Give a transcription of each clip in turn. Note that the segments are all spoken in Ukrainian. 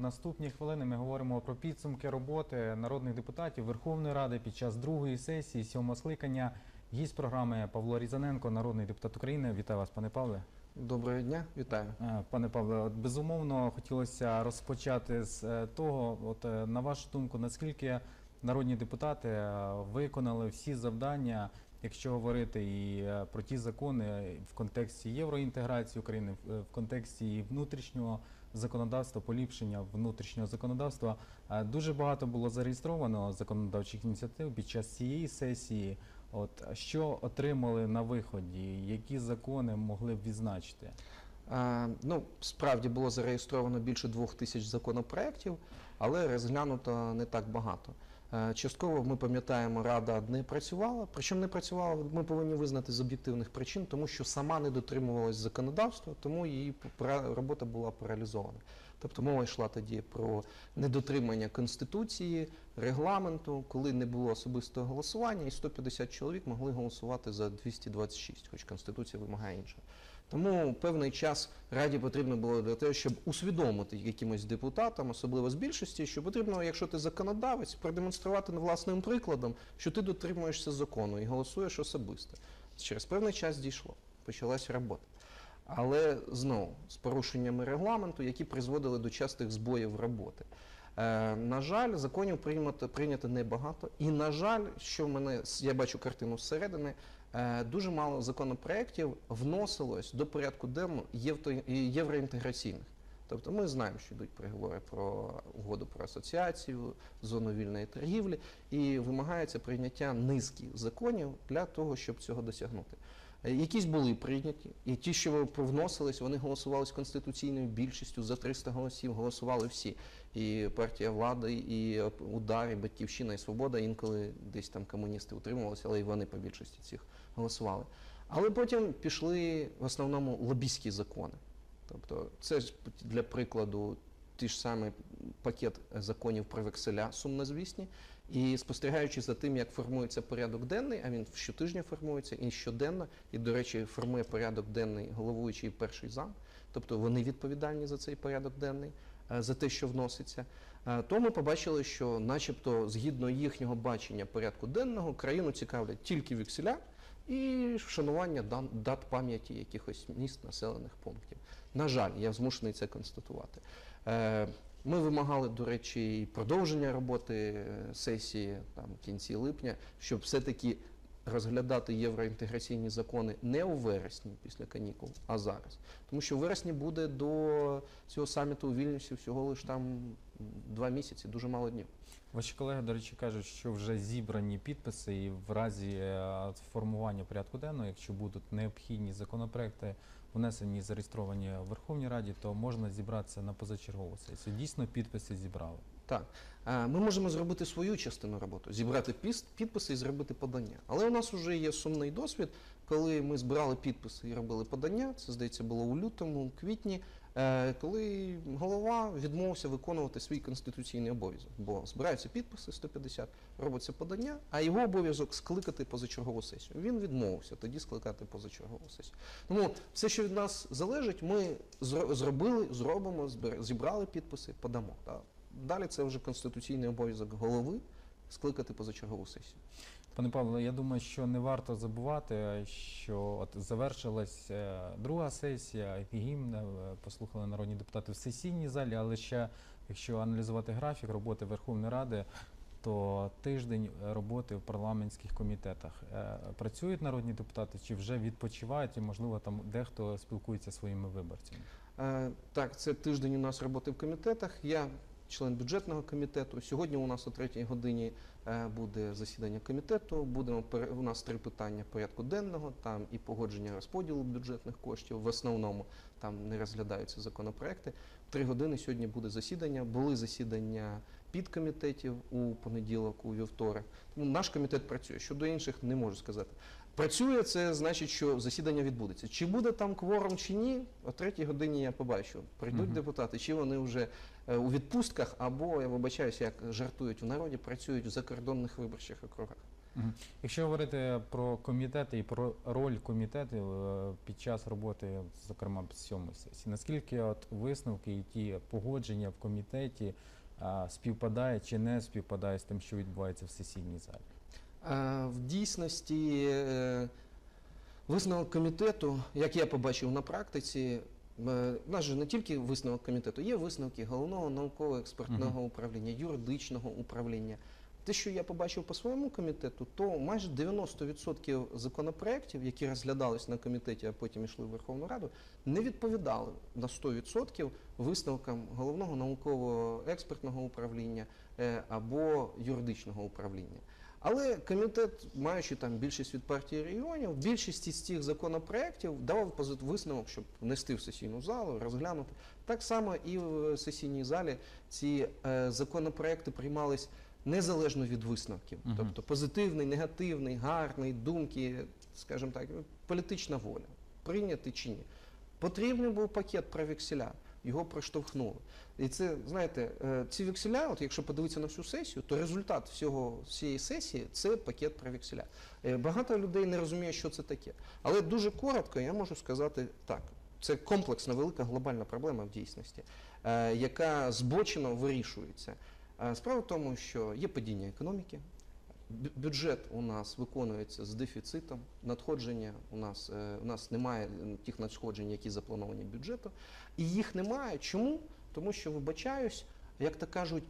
Наступні хвилини ми говоримо про підсумки роботи народних депутатів Верховної Ради під час другої сесії сьомого скликання. Гість програми Павло Різаненко, народний депутат України. Вітаю вас, пане Павле. Доброго дня, вітаю. Е, Пане Павле, от безумовно хотілося розпочати з е, того, от е, на вашу думку, наскільки народні депутати виконали всі завдання, якщо говорити і е, про ті закони в контексті євроінтеграції України, в е, контексті внутрішнього законодавства, поліпшення внутрішнього законодавства. Е, Дуже багато було зареєстровано законодавчих ініціатив під час цієї сесії. От що отримали на виході, які закони могли б відзначити? Ну, справді було зареєстровано більше двох тисяч законопроєктів, але розглянуто не так багато. Е, Частково ми пам'ятаємо, рада не працювала. Причому не працювала, ми повинні визнати з об'єктивних причин, тому що сама не дотримувалась законодавства, тому її робота була паралізована. Тобто мова йшла тоді про недотримання конституції, регламенту, коли не було особистого голосування, і 150 чоловік могли голосувати за 226, хоч конституція вимагає іншого. Тому певний час раді потрібно було для того, щоб усвідомити якимось депутатам, особливо з більшості, що потрібно, якщо ти законодавець, продемонструвати власним прикладом, що ти дотримуєшся закону і голосуєш особисто. Через певний час дійшло, почалась робота. Але знову з порушеннями регламенту, які призводили до частих збоїв роботи. Е, на жаль, законів прийнято, прийнято небагато. І, на жаль, що в мене я бачу картину зсередини, дуже мало законопроєктів вносилось до порядку денного євроінтеграційних. Тобто ми знаємо, що йдуть переговори про угоду про асоціацію, зону вільної торгівлі, і вимагається прийняття низки законів для того, щоб цього досягнути. Е, Якісь були прийняті, і ті, що вносились, вони голосували з конституційною більшістю за 300 голосів, голосували всі. І партія влади, і удар, і батьківщина, і свобода. Інколи десь там комуністи утримувалися, але і вони по більшості цих голосували. Але потім пішли в основному лобійські закони. Тобто, це для прикладу ті ж самий пакет законів про векселя сумнозвісні. І спостерігаючи за тим, як формується порядок денний, а він щотижня формується і щоденно, і, до речі, формує порядок денний головуючий перший зам, тобто вони відповідальні за цей порядок денний, за те, що вноситься. Е, То ми побачили, що, начебто, згідно їхнього бачення порядку денного, країну цікавлять тільки векселя і вшанування дат пам'яті якихось міст, населених пунктів. На жаль, я змушений це констатувати. Е, Ми вимагали, до речі, і продовження роботи е, сесії там, кінці липня, щоб все-таки розглядати євроінтеграційні закони не у вересні після канікул, а зараз. Тому що в вересні буде до цього саміту у Вільнюсі всього лиш там два місяці, дуже мало днів. Ваші колеги, до речі, кажуть, що вже зібрані підписи, і в разі е, формування порядку денного, якщо будуть необхідні законопроекти внесені зареєстровані в Верховній Раді, то можна зібратися на позачергову сесію. Дійсно, підписи зібрали. Так, Е, ми можемо зробити свою частину роботи, зібрати підписи і зробити подання. Але у нас вже є сумний досвід, коли ми збирали підписи і робили подання. Це здається було у лютому, у квітні, е, коли голова відмовився виконувати свій конституційний обов'язок. Бо збираються підписи 150, робиться подання, а його обов'язок скликати позачергову сесію. Він відмовився тоді скликати позачергову сесію. Тому все, що від нас залежить, ми зробили, зробимо, зібрали підписи, подамо. Так? Далі це вже конституційний обов'язок голови скликати позачергову сесію. Пане Павло, я думаю, що не варто забувати, що от завершилась е, друга сесія, гімн е, послухали народні депутати в сесійній залі, але ще якщо аналізувати графік роботи Верховної Ради, то тиждень роботи в парламентських комітетах. Е, Працюють народні депутати чи вже відпочивають, і можливо там дехто спілкується зі своїми виборцями. Так, це тиждень у нас роботи в комітетах. Я член бюджетного комітету. Сьогодні у нас о третій годині е, буде засідання комітету. Будемо у нас три питання порядку денного. Там і погодження розподілу бюджетних коштів. В основному там не розглядаються законопроекти. Три години сьогодні буде засідання. Були засідання підкомітетів у понеділок, у вівторок. Тому наш комітет працює. Щодо інших не можу сказати. Працює це значить, що засідання відбудеться. Чи буде там кворум, чи ні, о третій годині я побачу. Прийдуть Мгм. депутати, чи вони вже е, у відпустках, або я вибачаюся, як жартують в народі, працюють в закордонних виборчих округах. Мгм. Якщо говорити про комітети і про роль комітетів е, під час роботи, зокрема сьомої сесії, наскільки от висновки і ті погодження в комітеті а, співпадають чи не співпадає з тим, що відбувається в сесійній залі? Е, В дійсності е, висновок комітету, як я побачив на практиці, е, у нас же не тільки висновок комітету, є висновки головного науково-експертного управління, юридичного управління. Те, що я побачив по своєму комітету, то майже 90% законопроєктів, які розглядались на комітеті, а потім йшли в Верховну Раду, не відповідали на 100% висновкам головного науково-експертного управління е, або юридичного управління. Але комітет, маючи там більшість від партії регіонів, більшість із цих законопроєктів давав висновок, щоб внести в сесійну залу, розглянути. Так само і в сесійній залі ці е, законопроєкти приймались незалежно від висновків. Мгм. Тобто позитивний, негативний, гарний, думки, скажімо так, політична воля. Прийняти чи ні. Потрібний був пакет про векселя, його проштовхнули. І це, знаєте, е, ці векселя, от якщо подивитися на всю сесію, то результат всього всієї сесії це пакет про векселя. Е, Багато людей не розуміє, що це таке. Але дуже коротко я можу сказати так. Це комплексна велика глобальна проблема в дійсності, е, яка збочено вирішується. Е, Справа в тому, що є падіння економіки, бюджет у нас виконується з дефіцитом, надходження у нас, е, у нас немає тих надходжень, які заплановані бюджетом, і їх немає. Чому? Тому що, вибачаюсь, як то кажуть,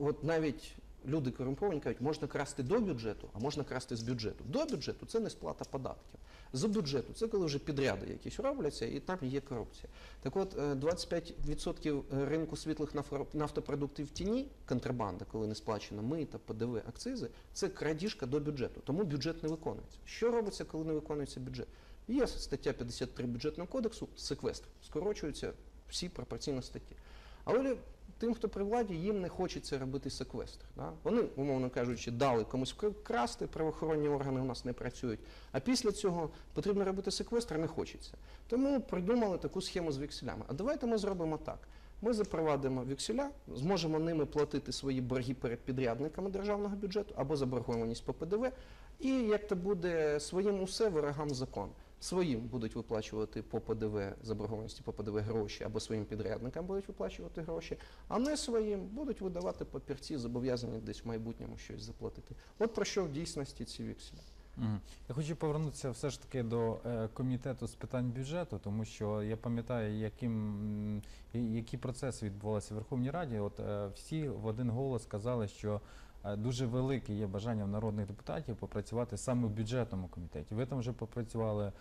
от навіть люди корумповані кажуть, можна красти до бюджету, а можна красти з бюджету. До бюджету це не сплата податків. З бюджету це коли вже підряди якісь робляться, і там є корупція. Так от, е, 25% ринку світлих нафтопродуктів в тіні, контрабанда, коли не сплачено мита, ПДВ, акцизи, це крадіжка до бюджету. Тому бюджет не виконується. Що робиться, коли не виконується бюджет? Є стаття 53 бюджетного кодексу, секвестр. Скорочуються всі пропорційно статті. Але тим, хто при владі, їм не хочеться робити секвестр. Да? Вони, умовно кажучи, дали комусь кра- красти, правоохоронні органи у нас не працюють. А після цього потрібно робити секвестр, не хочеться. Тому придумали таку схему з векселями. А давайте ми зробимо так. Ми запровадимо векселя, зможемо ними платити свої борги перед підрядниками державного бюджету або заборгованість по ПДВ. І як то буде своїм усе ворогам закон. Своїм будуть виплачувати по ПДВ заборгованості по ПДВ гроші, або своїм підрядникам будуть виплачувати гроші, а не своїм будуть видавати папірці, зобов'язані десь в майбутньому щось заплатити. От про що в дійсності ці векселі. Мгм. Я хочу повернутися все ж таки до е, комітету з питань бюджету, тому що я пам'ятаю, яким які процеси відбувалися в Верховній Раді. От е, всі в один голос сказали, що е, дуже велике є бажання в народних депутатів попрацювати саме в бюджетному комітеті. Ви там вже попрацювали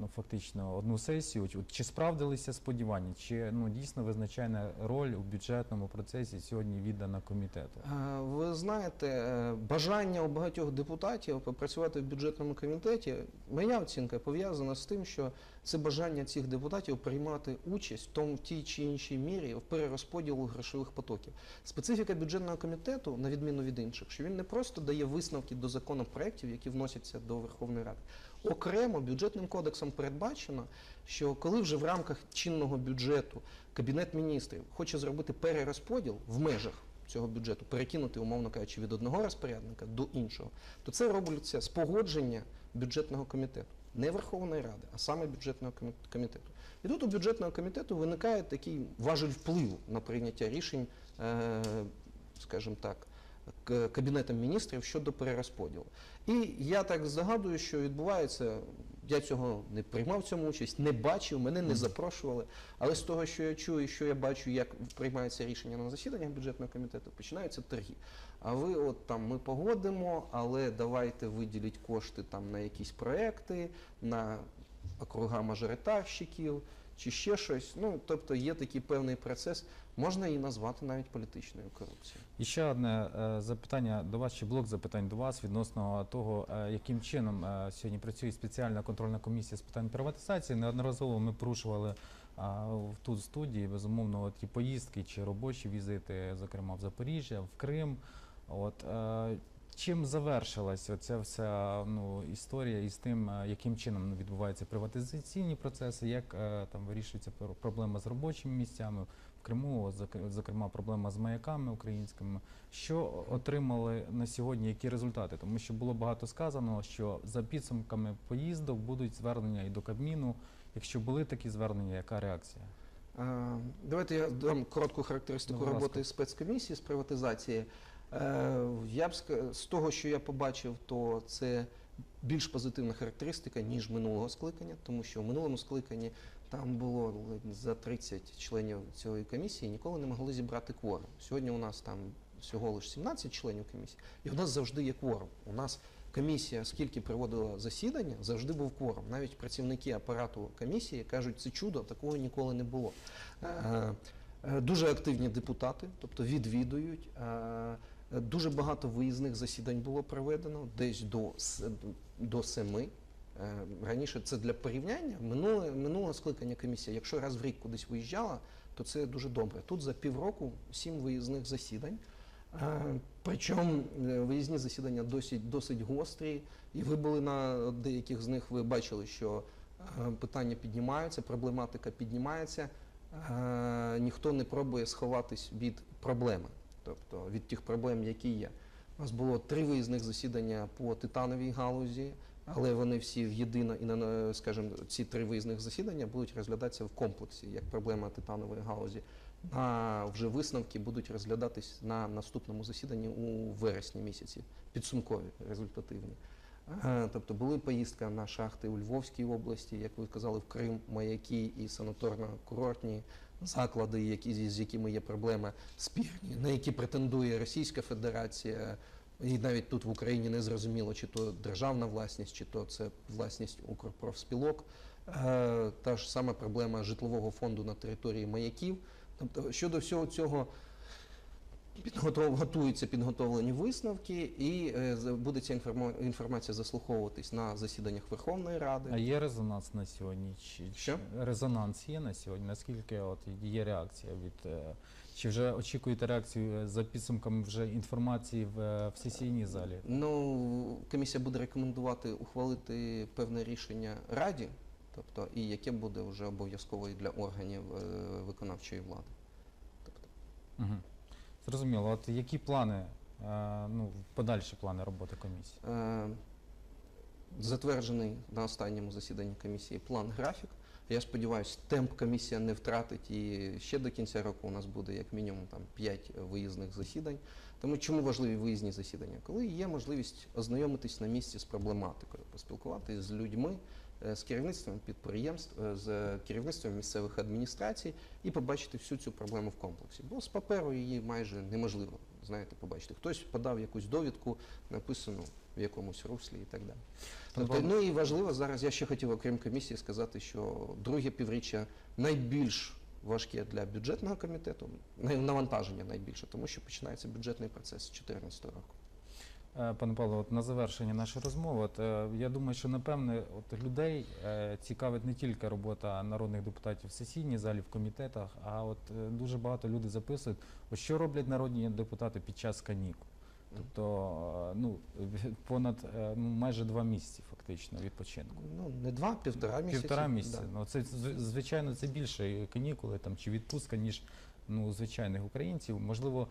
ну фактично одну сесію. От Чи справдилися сподівання, чи ну дійсно визначальна роль у бюджетному процесі сьогодні віддана комітету? Е, Ви знаєте, е, бажання у багатьох депутатів попрацювати в бюджетному комітеті, моя оцінка пов'язана з тим, що це бажання цих депутатів приймати участь в тому в тій чи іншій мірі в перерозподілу грошових потоків. Специфіка бюджетного комітету, на відміну від інших, що він не просто дає висновки до законопроєктів, які вносяться до Верховної Ради. Окремо бюджетним кодексом передбачено, що коли вже в рамках чинного бюджету Кабінет міністрів хоче зробити перерозподіл в межах цього бюджету, перекинути, умовно кажучи, від одного розпорядника до іншого, то це робиться з погодження бюджетного комітету, не Верховної Ради, а саме бюджетного комітету. І тут у бюджетного комітету виникає такий важель впливу на прийняття рішень, е, скажімо так, Кабінетом міністрів щодо перерозподілу. І я так здогадую, що відбувається. Я цього не приймав в цьому участь, не бачив, мене не запрошували. Але з того, що я чую, і що я бачу, як приймаються рішення на засіданнях бюджетного комітету, починаються торги. А ви от там ми погодимо, але давайте виділіть кошти там на якісь проекти, на округа мажоритарщиків чи ще щось. Ну тобто є такий певний процес, можна її назвати навіть політичною корупцією. І ще одне е, запитання до вас, чи блок запитань до вас відносно того, е, яким чином е, сьогодні працює спеціальна контрольна комісія з питань приватизації. Неодноразово ми порушували в тут студії безумовно ті поїздки чи робочі візити, зокрема в Запоріжжя, в Крим. От чим завершилась оця вся ну, історія із тим, яким чином відбуваються приватизаційні процеси, як там вирішується пр- проблема з робочими місцями Криму, зокрема проблема з маяками українськими. Що отримали на сьогодні, які результати? Тому що було багато сказано, що за підсумками поїздок будуть звернення і до Кабміну. Якщо були такі звернення, яка реакція? Е, Давайте я дам коротку характеристику роботи спецкомісії з приватизації. Е, Я б з того, що я побачив, то це більш позитивна характеристика, ніж минулого скликання, тому що в минулому скликанні там було за 30 членів цієї комісії, ніколи не могли зібрати кворум. Сьогодні у нас там всього лише 17 членів комісії, і у нас завжди є кворум. У нас комісія, скільки проводила засідання, завжди був кворум. Навіть працівники апарату комісії кажуть, це чудо, такого ніколи не було. Е, е, Дуже активні депутати, тобто відвідують. Е, Дуже багато виїзних засідань було проведено, десь до, до семи. Е, Раніше це для порівняння. Минуле, минуле скликання комісії, якщо раз в рік кудись виїжджала, то це дуже добре. Тут за півроку сім виїзних засідань. Е, Причому е, виїзні засідання досить, досить гострі, і ви були на деяких з них, ви бачили, що питання піднімаються, проблематика піднімається. Ніхто не пробує сховатись від проблеми, тобто від тих проблем, які є. У нас було три виїзних засідання по титановій галузі, але вони всі єдино і на скажімо, ці три виїзних засідання будуть розглядатися в комплексі як проблема титанової галузі. А вже висновки будуть розглядатись на наступному засіданні у вересні місяці, підсумкові, результативні. Е, Тобто були поїздка на шахти у Львовській області, як ви казали, в Крим, маяки і санаторно-курортні заклади, які, з якими є проблеми спірні, на які претендує Російська Федерація. І навіть тут в Україні не зрозуміло, чи то державна власність, чи то це власність Укрпрофспілок. Е, Та ж сама проблема житлового фонду на території маяків. Тобто щодо всього цього підготов... готуються підготовлені висновки, і е, буде ця інформа- інформація заслуховуватись на засіданнях Верховної Ради. А є резонанс на сьогодні? Чи, Що? резонанс є на сьогодні? Наскільки от є реакція від е, чи вже очікуєте реакцію е, за підсумками вже інформації в, е, в сесійній залі? Ну, комісія буде рекомендувати ухвалити певне рішення Раді, тобто і яке буде вже обов'язково і для органів е, виконавчої влади. Тобто, Угу. Зрозуміло. От які плани, е, ну подальші плани роботи комісії? Е, Затверджений на останньому засіданні комісії план графік. Я сподіваюся, темп комісія не втратить і ще до кінця року у нас буде як мінімум там 5 виїзних засідань. Тому чому важливі виїзні засідання? Коли є можливість ознайомитись на місці з проблематикою, поспілкуватися з людьми, е, з керівництвом підприємств, е, з керівництвом місцевих адміністрацій і побачити всю цю проблему в комплексі. Бо з паперу її майже неможливо знаєте, побачити. Хтось подав якусь довідку, написану в якомусь руслі і так далі. Тобто, ну і важливо зараз, я ще хотів, окрім комісії, сказати, що друге півріччя найбільш важке для бюджетного комітету, навантаження найбільше, тому що починається бюджетний процес з 2014 року. Е, Пане Павло, от на завершення нашої розмови, от, е, я думаю, що напевне от людей е, цікавить не тільки робота народних депутатів в сесійній залі, в комітетах, а от дуже багато людей записують, що роблять народні депутати під час канікул. Тобто, е, ну понад е, ну, майже два місяці фактично відпочинку. Ну, не два, півтора місяці. Півтора місяці. да. Ну це звичайно це більше канікули там чи відпустка, ніж ну звичайних українців. Можливо,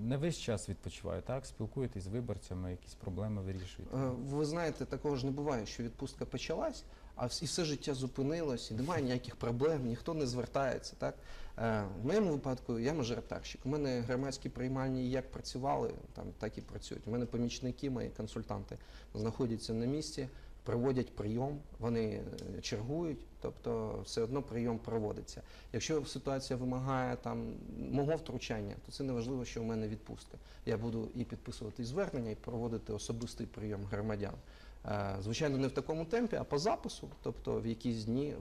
не весь час відпочивають, так спілкуєтесь з виборцями, якісь проблеми вирішуєте. Е, Ви знаєте, такого ж не буває, що відпустка почалась, а і все життя зупинилось, і немає ніяких проблем, ніхто не звертається. Так? Е, В моєму випадку я мажоритарщик. У мене громадські приймальні як працювали, там, так і працюють. У мене помічники, мої консультанти знаходяться на місці, проводять прийом, вони е, чергують, тобто все одно прийом проводиться. Якщо ситуація вимагає там мого втручання, то це не важливо, що у мене відпустка. Я буду і підписувати звернення, і проводити особистий прийом громадян. Е, Звичайно, не в такому темпі, а по запису, тобто в якісь дні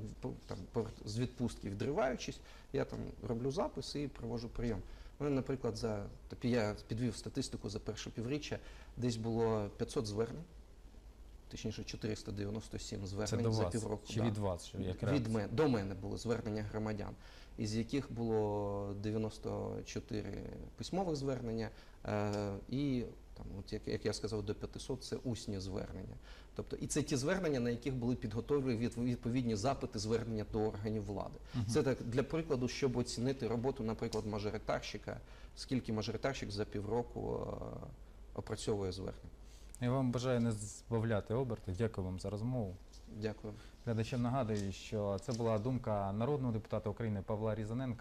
там, з відпустки відриваючись, я там роблю запис і проводжу прийом. У мене, наприклад, за тобто я підвів статистику за перше півріччя, десь було 500 звернень, точніше 497 звернень до за півроку. чи да. від вас? Що, як Від мене, до мене були звернення громадян, із яких було 94 письмових звернення е, і Там, от як, як я сказав, до 500 це усні звернення. Тобто, і це ті звернення, на яких були підготовлені від- відповідні запити звернення до органів влади. Це так для прикладу, щоб оцінити роботу, наприклад, мажоритарщика, скільки мажоритарщик за півроку е, опрацьовує звернення. Я вам бажаю не збавляти оберти. Дякую вам за розмову. Дякую. Глядачам нагадую, що це була думка народного депутата України Павла Різаненка.